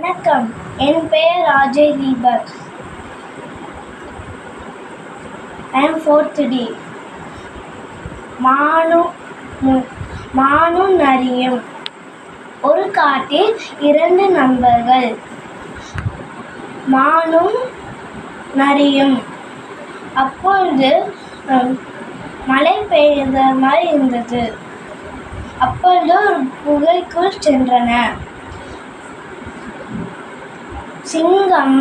வணக்கம். என் பெயர் Ajay Deepak. I am fourth D மானு மு- மானும் நரியும். ஒரு காட்டில் இரண்டு நண்பர்கள். மானும் நரியும். அப்பொழுது மழை பெய்த மாதிரி இருந்தது. அப்பொழுது ஒரு புகைக்குள் சென்றன. சிங்கம்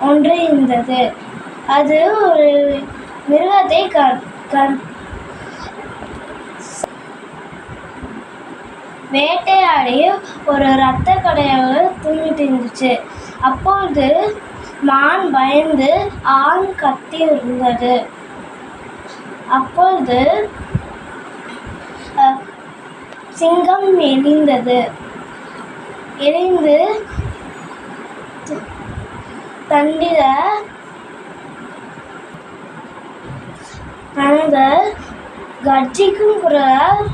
ஒன்று இருந்தது. அது ஒரு மிருகத்தை க- வேட்டையாடி ஒரு ரத்த கடையாக தூங்கிட்டு இருந்துச்சு. அப்பொழுது மான் பயந்து ஆண் கத்தி இருந்தது. அப்பொழுது சிங்கம் எழுந்தது இணைந்து த- தண்டில அந்த கர்ஜிக்கும் குரல்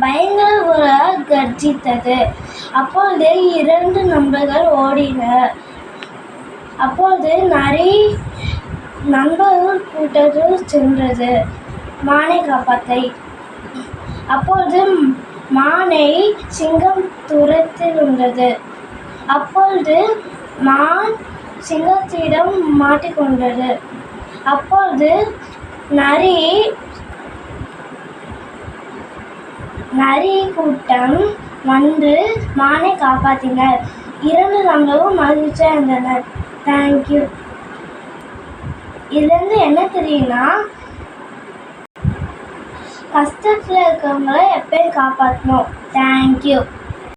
பயங்கர குரல் கர்ஜித்தது. அப்பொழுது இரண்டு நண்பர்கள் ஓடினர். அப்பொழுது நரி நண்பர்கள் கூட்டத்தில் சென்றது. மானை காப்பாத்தை. அப்பொழுது மானை சிங்கம் துரத்தில் உள்ளது அப்பொழுது மான் சிங்கத்திடம் மாட்டிக்கொண்டது அப்பொழுது நரி நரி கூட்டம் வந்து மானை காப்பாற்றினர் இரண்டு நண்பர்களும் மகிழ்ச்சியாக இருந்தனர் தேங்க்யூ இதுலேருந்து என்ன தெரியும்னா கஷ்டத்தில் இருக்கவங்கள எப்பயும் காப்பாற்றணும் தேங்க்யூ